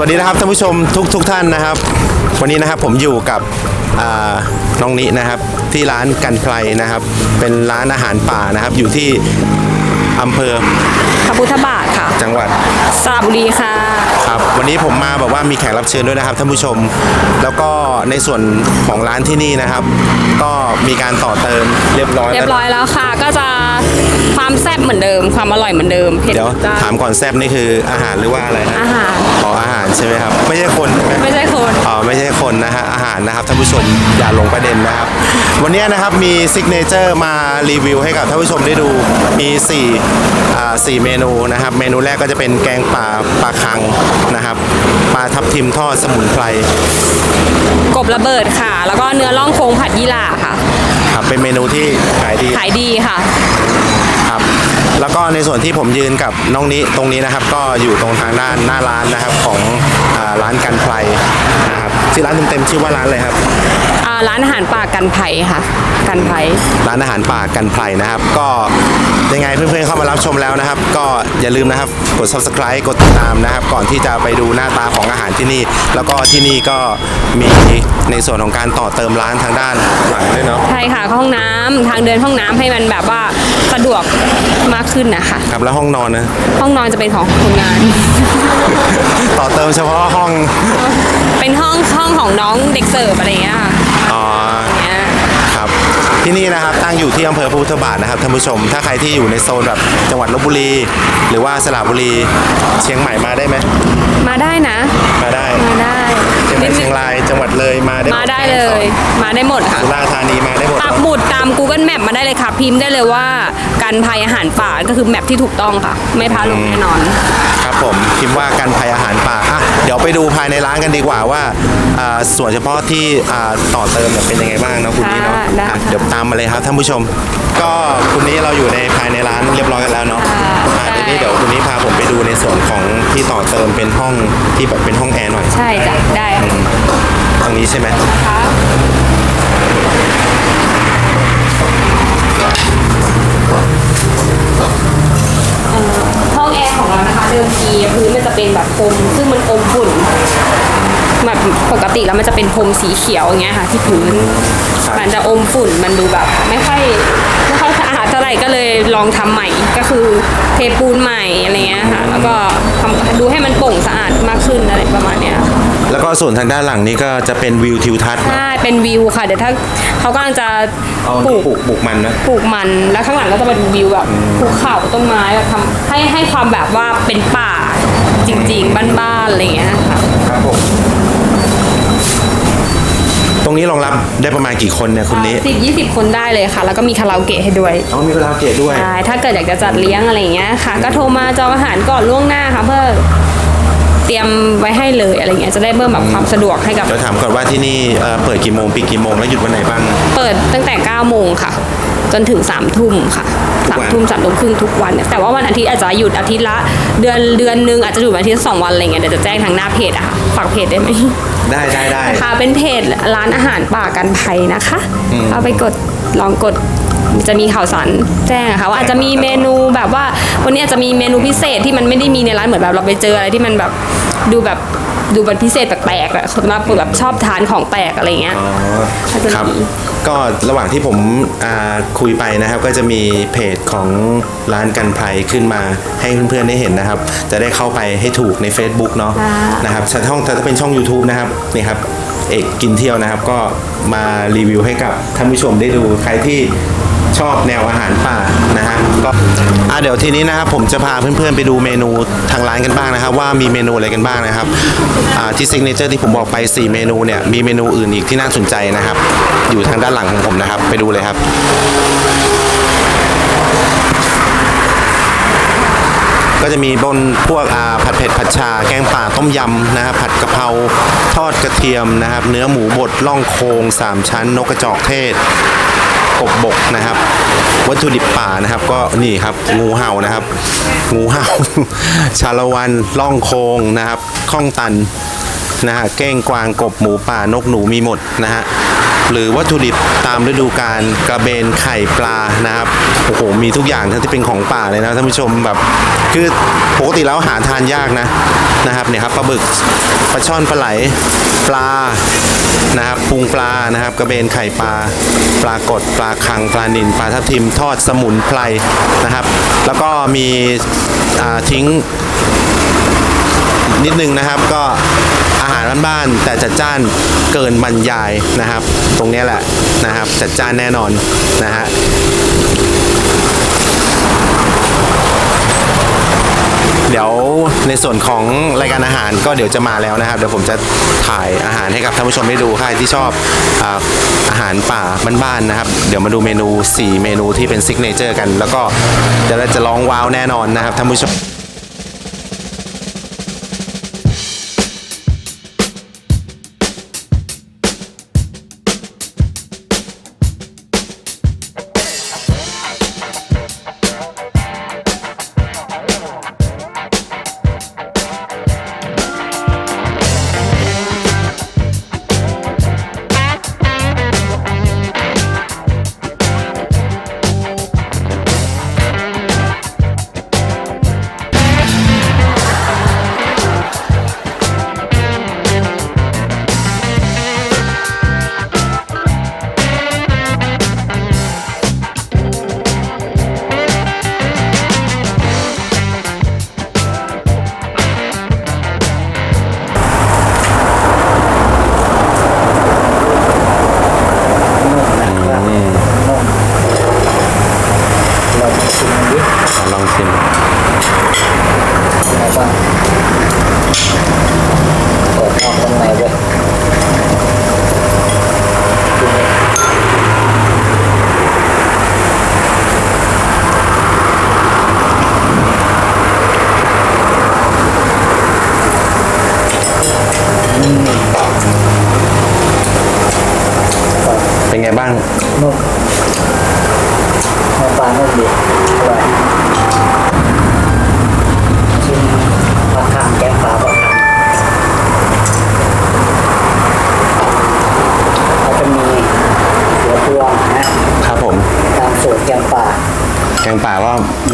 วัสดีนะครับท่านผู้ชมทุกทุกท่านนะครับ วันนี้นะครับผมอยู่กับอ่าน้องนินะครับที่ร้านกันไพรนะครับ เป็นร้านอาหารป่านะครับ อยู่ที่อำเภอพระพุทธบาทค่ะ จังหวัดสระบุรีค่ะครับวันนี้ผมมาแบบว่ามีแขกรับเชิญด้วยนะครับท่านผู้ชม แล้วก็ในส่วนของร้านที่นี่นะครับ ก็มีการต่อเติมเรียบร้อยเรียบร้อยแล้วค่ะ ก็จะ ความแซ่บเหมือนเดิม ความอร่อยเหมือนเดิมเผ็ดเดี๋ยวจ้าถามก่อนแซบนี่คืออาหารหรือว่าอะไรฮะอาหาร อ๋ออาหารใช่ไหมครับ ไม่ใช่คนใช่ไหม ไม่ใช่คน อ๋อไม่ใช่คนนะฮะอาหารนะครับท่านผู้ชมอย่าหลงประเด็นนะครับ วันนี้นะครับมีซิกเนเจอร์มารีวิวให้กับท่านผู้ชมได้ดูมี4อ่า4เมนูนะครับ เมนูแรกก็จะเป็นแกงป่าปลาคังนะครับปลาทับทิมทอดสมุนไพรกบระเบิดค่ะ แล้วก็เนื้อล่องโครงผัดยี่หร่าค่ะ ครับเป็นเมนูที่ขายดีขายดีค่ะ ครับ แล้วก็ในส่วนที่ผมยืนกับน้องนี้ตรงนี้นะครับ ก็อยู่ตรงทางด้านหน้าร้านนะครับของอ่าร้านกันไพรนะครับชื่อร้านเต็มๆชื่อว่าร้านอะไรครับ อ่าร้านอาหารป่ากันไผ่ค่ะ กันไผ่ ร้านอาหารป่ากันไพรนะครับ ก็ ยังไงเพื่อนๆเข้ามารับชมแล้วนะครับ ก็อย่าลืมนะครับกด subscribe กดติดตามนะครับ ก่อนที่จะไปดูหน้าตาของอาหารที่นี่ แล้วก็ที่นี่ก็มีในส่วนของการต่อเติมร้านทางด้านหลังด้วยเนาะใช่ค่ะห้องน้ำทางเดินห้องน้ำให้มันแบบว่าสะดวกมากขึ้นนะคะ ครับแล้วห้องนอนนะห้องนอนจะเป็นของคนงาน ต่อเติมเฉพาะห้อง เป็นห้องห้องของน้องเด็กเสิร์ฟอะไรอย่างเงี้ยค่ะอ๋อเนี่ยครับ ที่นี่นะครับตั้งอยู่ที่อำเภอพุทธบาทนะครับท่านผู้ชม ถ้าใครที่อยู่ในโซนแบบจังหวัดลบบุรี หรือว่าสระบุรีเชียงใหม่มาได้ไหมมาได้นะ มาได้ มาได้ เชียงใหม่เชียงรายจังหวัดเลยมาได้หมาได้เลย มาได้หมดค่ะ สุราษฎร์ธานีมาได้หมดปักหมุดตาม Google Map มาได้เลยค่ะ พิมพ์ได้เลยว่าการภัยอาหารป่าก็คือแมปที่ถูกต้องค่ะ ไม่พลาดลงแน่นอน ครับผมพิมพ์ว่ากันภัยอาหารป่าอะเดี๋ยวไปดูภายในร้านกันดีกว่าว่าอ่าส่วนเฉพาะที่อ่าต่อเติมเนี่ยเป็นยังไงบ้างเนาะคุณนี่เนาะค่ะได้อะค่ะ เดี๋ยวตามมาเลยครับท่านผู้ชม ก็คุณนี้เราอยู่ในภายในร้านเรียบร้อยกันแล้วเนาะค่ะอะทีนี้เดี๋ยวคุณนี้พาผมไปดูในส่วนของที่ต่อเติมเป็นห้องที่แบบเป็นห้องแอร์หน่อย ใช่จ้ะได้ค่ะตรงนี้ใช่ไหมห้องแอร์ของเรานะคะเดิมทีพื้นมันจะเป็นแบบพรมซึ่งมันอมฝุ่นแบบปกติแล้วมันจะเป็นพรมสีเขียวอย่างเงี้ยค่ะ ที่พื้น มันจะอมฝุ่นมันดูแบบ ไม่ค่อย ไม่ค่อยสะอาดเท่าไหร่ก็เลยลองทำใหม่ก็คือเทปูนใหม่อะไรเงี้ยค่ะแล้วก็ทำดูให้มันโปร่งสะอาดมากขึ้นอะไรประมาณเนี้ยค่ะแล้วก็ส่วนทางด้านหลังนี้ก็จะเป็นวิวทิวทัศน์ใช่เป็นวิวค่ะเดี๋ยวถ้าเขากำลังจะเอาปลูกปลูกปลูกมันนะปลูกมันแล้วข้างหลังก็จะเป็นวิวแบบภูเขาต้นไม้แบบทำให้ให้ความแบบว่าเป็นป่าจริงๆบ้านๆอะไรอย่างเงี้ยค่ะครับผม ตรงนี้รองรับได้ประมาณกี่คนเนี่ยคุณนี้สิบยี่สิบคนได้เลยค่ะ แล้วก็มีคาราโอเกะให้ด้วยเอามีคาราโอเกะด้วยใช่ถ้าเกิดอยากจะจัดเลี้ยงอะไรอย่างเงี้ยค่ะ ก็โทรมาจองอาหารก่อนล่วงหน้าค่ะเพื่อเตรียมไว้ให้เลยอะไรเงี้ยจะได้เพิ่มแบบความสะดวกให้กับเดี๋ยวถามก่อนว่าที่นี่เอ่อเปิดกี่โมงปิดกี่โมงแล้วหยุดวันไหนบ้าง เปิดตั้งแต่9โมงค่ะ จนถึง3ทุ่มค่ะทุกวัน3ทุ่มสามทุ่มครึ่งทุกวันเนี่ยแต่ว่าวันอาทิตย์อาจจะหยุดอาทิตย์ละ เดือนเดือนหนึงอาจจะหยุดวันอาทิตย์ละสองวันอะไรเงี้ยเดี๋ยวจะแจ้งทางหน้าเพจอะค่ะฝากเพจได้ไหม ได้ได้ได้ค่ะเป็นเพจร้านอาหารป่ากันภัยนะคะเอาไปกดลองกดจะมีข่าวสารแจ้งอะค่ะว่าอาจจะมีเมนูแบบว่าวันนี้อาจจะมีเมนูพิเศษที่มันไม่ได้มีในร้านเหมือนแบบเราไปเจออะไรที่มันแบบดูแบบดูเป็นพิเศษแปลกๆอะคนมาแบบชอบทานของแปลกอะไรเงี้ยอ๋อก็จะครับมี ก็ระหว่างที่ผมอ่าคุยไปนะครับ ก็จะมีเพจของร้านกันไพรขึ้นมาให้เพื่อนๆได้เห็นนะครับ จะได้เข้าไปให้ถูกใน Facebook เนาะค่ะนะครับช่องถ้าเป็นช่อง YouTube นะครับนี่ครับเอกกินเที่ยวนะครับ ก็มารีวิวให้กับท่านผู้ชมได้ดูใครที่ ชอบแนวอาหารป่านะฮะก็อะเดี๋ยวทีนี้นะครับผมจะพาเพื่อนๆไปดูเมนูทางร้านกันบ้างนะครับ ว่ามีเมนูอะไรกันบ้างนะครับอ่าที่ซิกเนเจอร์ที่ผมบอกไป 4 เมนูเนี่ยมีเมนูอื่นอีกที่น่าสนใจนะครับ อยู่ทางด้านหลังของผมนะครับ ไปดูเลยครับก็จะมีบนพวกอ่าผัดเผ็ดผัดชา แกงป่าต้มยำนะครับผัดกะเพราทอดกระเทียมนะครับ เนื้อหมูบดล่องโคงสามชั้น นกกระจอกเทศ กบบกนะครับ วัตถุดิบป่านะครับ ก็นี่ครับงูเห่านะครับ งูเห่า ชาละวันล่องโคงนะครับข้องตันนะฮะเก้งกวางกบหมูป่านกหนูมีหมดนะฮะหรือวัตถุดิบตามฤดูกาลกระเบนไข่ปลานะครับโอ้โหมีทุกอย่างทั้งที่เป็นของป่าเลยนะท่านผู้ชมแบบคือ ปกติแล้วหาทานยากนะนะครับเนี่ยครับปลาบึกปลาช่อนปลาไหลปลานะครับพุงปลานะครับ กระเบนไข่ปลา ปลากดปลาคังปลานิลปลาทับทิมทอดสมุนไพรนะครับ แล้วก็มีทิ้งนิดนึงนะครับก็อาหารบ้านๆแต่จัดจ้านเกินบรรยายนะครับ ตรงนี้แหละนะครับ จัดจ้านแน่นอนนะฮะเดี๋ยว ในส่วนของรายการอาหารก็เดี๋ยวจะมาแล้วนะครับ เดี๋ยวผมจะถ่ายอาหารให้กับท่านผู้ชมได้ดูใครที่ชอบอาหารป่าบ้านๆนะครับ เดี๋ยวมาดูเมนู 4 เมนูที่เป็นซิกเนเจอร์กัน แล้วก็เดี๋ยวเราจะลองว้าวแน่นอนนะครับท่านผู้ชม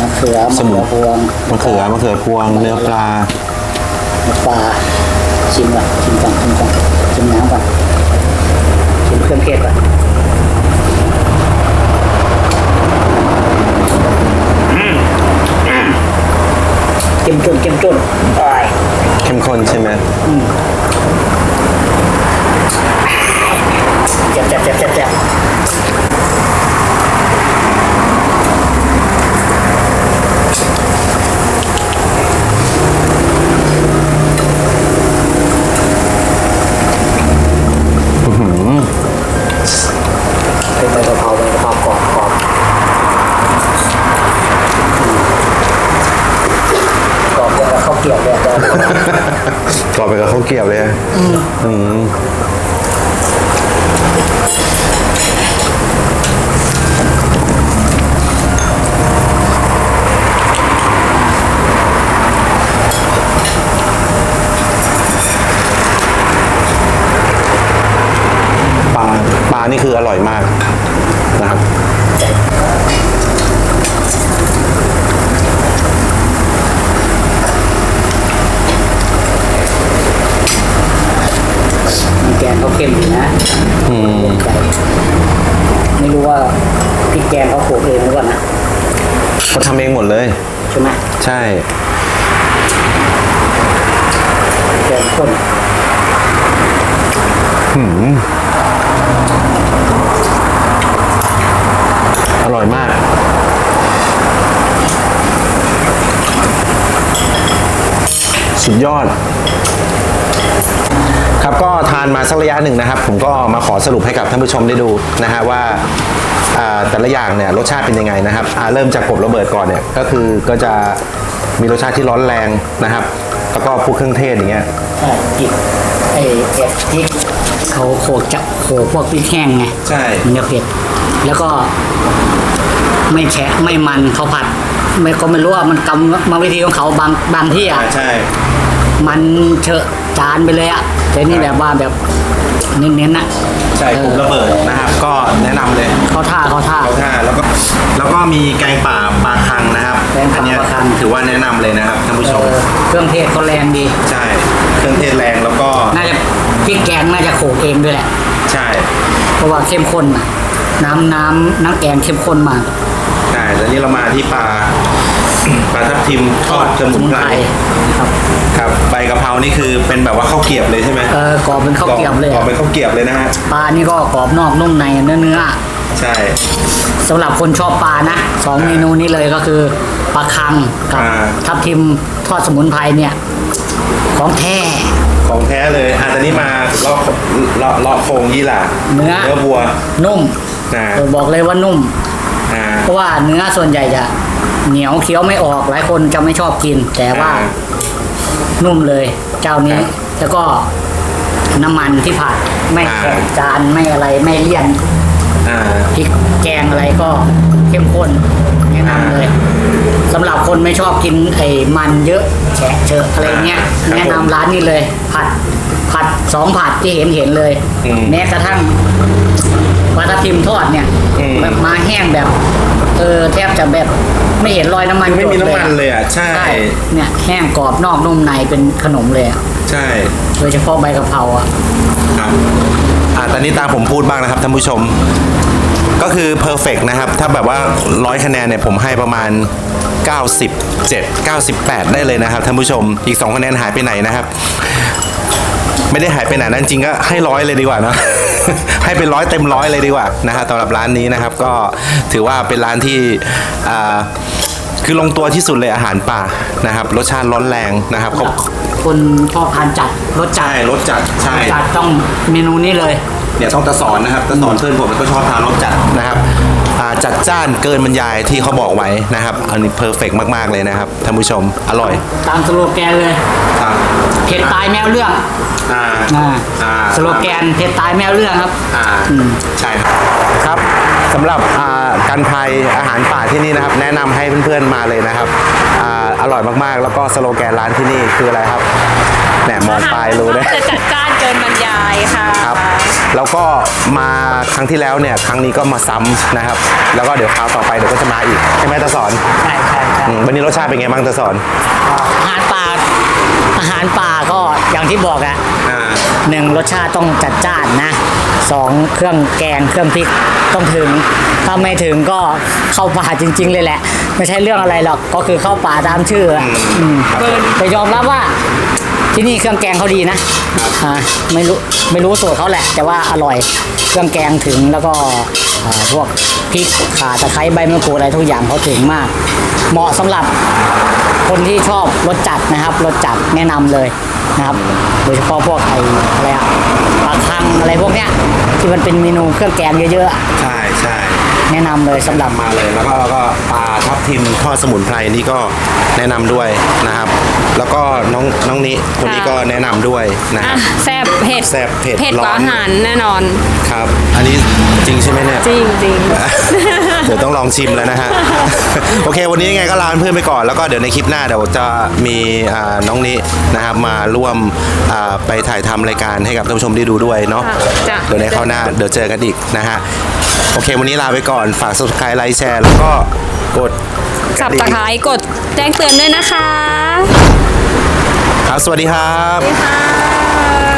มะเขือสมุนะเขือพวงมะเขือมะเขือพวงเนื้อปลาเนื้อปลาชิมก่อนชิมก่อนชิมก่อนชิมน้ำก่อนชิมเครื่องเทศก่อนเจ็มจุนเจ็มจุนอร่อยเข้มข้นใช่ไหมเจ็บเจ็บเจ็บเจ็บเจ็บเป็นใบกะเพราใบกะเพรากรอบกรอบกรอบเลยกับข้าวเกรอบไปกับข้าวเกรี๊ยวเลยอะอืมปลาปลานี่คืออร่อยมากนะครับ แกงเขาเค็มอยู่นะอืมไม่รู้ว่าพริกแกงเขาโขลกเองหรือเปล่านะ เขาทำเองหมดเลย ใช่ไหม ใช่ แกงข้น อร่อย สุดยอด ครับก็ทานมาสักระยะหนึ่งนะครับ ผมก็มาขอสรุปให้กับท่านผู้ชมได้ดูนะฮะว่าอ่าแต่ละอย่างเนี่ยรสชาติเป็นยังไงนะครับอ่าเริ่มจากกบระเบิดก่อนเนี่ยก็คือก็จะมีรสชาติที่ร้อนแรงนะครับ แล้วก็พวกเครื่องเทศอย่างเงี้ยใช่กินไอ้เผ็ดพริกเขาโขกจะโขกพวกพริกแห้งไงใช่มันจะเผ็ดแล้วก็ไม่แฉะไม่มันเขาผัด ไม่ก็ไม่รู้ว่ามันกำมาวิธีของเขาบางบางที่อะใช่ มันเฉอะจานไปเลยอะแต่นี่แบบว่าแบบเน้นๆนะใช่กบระเบิดนะครับ ก็แนะนำเลยเขาท่าเขาท่าเอาท่าแล้วก็แล้วก็มีแกงป่าปลาคังนะครับแกงป่าอันเนี้ยปลาคังถือว่าแนะนำเลยนะครับท่านผู้ชเอมอเครื่องเทศเขาแรงดี ใช่ เครื่องเทศแรงแล้วก็น่าจะพริกแกงน่าจะโขกเองด้วยแหละ ใช่ เพราะว่าเข้มข้นน่ะน้ำน้ำน้ำแกงเข้มข้นมากใช่แล้วนี่เรามาที่ปลา ปลาทับทิมทอดสมุนไพรครับครับใบกะเพรานี่คือเป็นแบบว่าข้าวเกรียบเลยใช่ไหมเออกรอบเป็นข้าวเกรียบเลยกรอบอะเป็นข้าวเกรียบเลยนะฮะปลานี่ก็กรอบนอกนุ่มในเนื้อเนื้อใช่สำหรับคนชอบปลานะสองเมนูนี้เลยก็คือปลาคังกับอ่าทับทิมทอดสมุนไพรเนี่ย ของแท้ของแท้เลยอะตอนนี้มาเลาะเลาะเลาะโครงยี่หร่าเนื้อเนื้อวัวนุ่มนะเออบอกเลยว่านุ่มอ่าเพราะว่าเนื้อส่วนใหญ่จะ เหนียวเคี้ยวไม่ออกหลายคนจะไม่ชอบกิน แต่ว่าอ่า นุ่มเลย เจ้านี้ ครับแล้วก็น้ำมันที่ผัดไม่อ่า แข็งจานไม่อะไรไม่เลี่ยนอ่า พริกแกงอะไรก็เข้มข้นแนะนำเลยสำหรับคนไม่ชอบกินไอ้มันเยอะแฉะเชอะอะไรเงี้ย ครับแนะนำผมร้านนี้เลย ผัดผัด สองผัดที่เห็นเห็นเลย อืมแม้กระทั่งปลาทับทิมทอดเนี่ยอืม แบบมาแห้งแบบเออแทบจะแบบไม่เห็นรอยน้ำมันไม่มีหยดน้ำมันเลยอะ ใช่ ใช่เนี่ยแห้งกรอบนอกนุ่มในเป็นขนมเลยอะใช่โดยเฉพาะใบกะเพราอะ ครับอ่าตอนนี้ตามผมพูดบ้างนะครับท่านผู้ชม ก็คือเพอร์เฟกนะครับ ถ้าแบบว่าร้อยคะแนนเนี่ยผมให้ประมาณ 97 98 ได้เลยนะครับท่านผู้ชมอีก 2 คะแนนหายไปไหนนะครับ ไม่ได้หายไปไหนนะจริงๆก็ให้ร้อยเลยดีกว่าเนอะให้เป็นร้อยเต็มร้อยเลยดีกว่านะฮะสำหรับร้านนี้นะครับก็ถือว่าเป็นร้านที่อ่าคือลงตัวที่สุดเลยอาหารป่านะครับรสชาติร้อนแรงนะครับเขาคนชอบทานจัดรสจัดใช่รสจัดใช่จัดต้องเมนูนี้เลยเนี่ยต้องตะสอนนะครับตะสอนเพื่อนผมก็ชอบทานรสจัดนะครับอ่าจัดจ้านเกินบรรยายที่เขาบอกไว้นะครับ อันนี้เพอร์เฟกมากๆเลยนะครับท่านผู้ชมอร่อย ตามสโลแกนเลยครับเผ็ดตายแมวเรื่องอ่า อ่าอ่าสโลแกนเผ็ดตายแมวเรื่องครับ อ่าอืม ใช่ครับ ครับสำหรับอ่าการพายอาหารป่าที่นี่นะครับ แนะนำให้เพื่อนๆมาเลยนะครับอ่าอร่อยมากๆ แล้วก็สโลแกนร้านที่นี่คืออะไรครับแหนมองปลายรู้เลย จะจัดจ้านเกินบรรยายค่ะครับแล้วก็มาครั้งที่แล้วเนี่ยครั้งนี้ก็มาซ้ำนะครับ แล้วก็เดี๋ยวคราวต่อไปเดี๋ยวก็จะมาอีกใช่ไหมตาสอนใช่ใช่ใช่ อืมวันนี้รสชาติเป็นไงบ้างตาสอน อาหารป่าอาหารป่าก็อย่างที่บอกอะอ่า หนึ่งรสชาติต้องจัดจ้านนะสองเครื่องแกงเครื่องพริกต้องถึง ถ้าไม่ถึงก็เข้าป่าจริง ๆ เลยแหละ ไม่ใช่เรื่องอะไรหรอกก็คือเข้าป่าตามชื่ออะอืมแต่ยอมรับว่าที่นี่เครื่องแกงเขาดีนะอ่าไม่รู้ไม่รู้สูตรเขาแหละ แต่ว่าอร่อยเครื่องแกงถึงแล้วก็อ่าพวกพริกข่าตะไคร้ใบมะกรูดอะไรทุกอย่างเขาถึงมาก เหมาะสำหรับ คนที่ชอบรสจัดนะครับรสจัดแนะนำเลยนะครับ โดยเฉพาะพวกไอ้อะไรอะปลาคังอะไรพวกเนี้ยที่มันเป็นเมนูเครื่องแกงเยอะๆอะใช่ใช่แนะนำเลยสำหรับมาเลยแล้วก็แล้วก็ปลา ทับทิมทอดสมุนไพรนี่ก็แนะนำด้วยนะครับ แล้วก็น้องน้องนี้คนนี้ก็แนะนำด้วยนะคอะรับ แซ่บเผ็ดแซ่บเผ็ดเผ็ดกว่าร้อน อาหารแน่นอน ครับ อันนี้จริงใช่ไหมเนี่ย จริงจริง เดี๋ยวต้องลองชิมแล้วนะฮะ โอเค วันนี้ยังไงก็ลาเพื่อนไปก่อน แล้วก็เดี๋ยวในคลิปหน้าเดี๋ยวจะมีอ่าน้องนี้นะครับมาร่วมอ่าไปถ่ายทำรายการให้กับท่านผู้ชมได้ดูด้วยเนาะค่ะจ้ะ เดี๋ยวในคราวหน้าเดี๋ยวเจอกันอีกนะฮะ โอเค วันนี้ลาไปก่อน ฝาก subscribe ไลค์แชร์ แล้วก็กดสับตะไคร้กดแจ้งเตือนด้วยนะคะ ครับ สวัสดีครับ สวัสดีค่ะ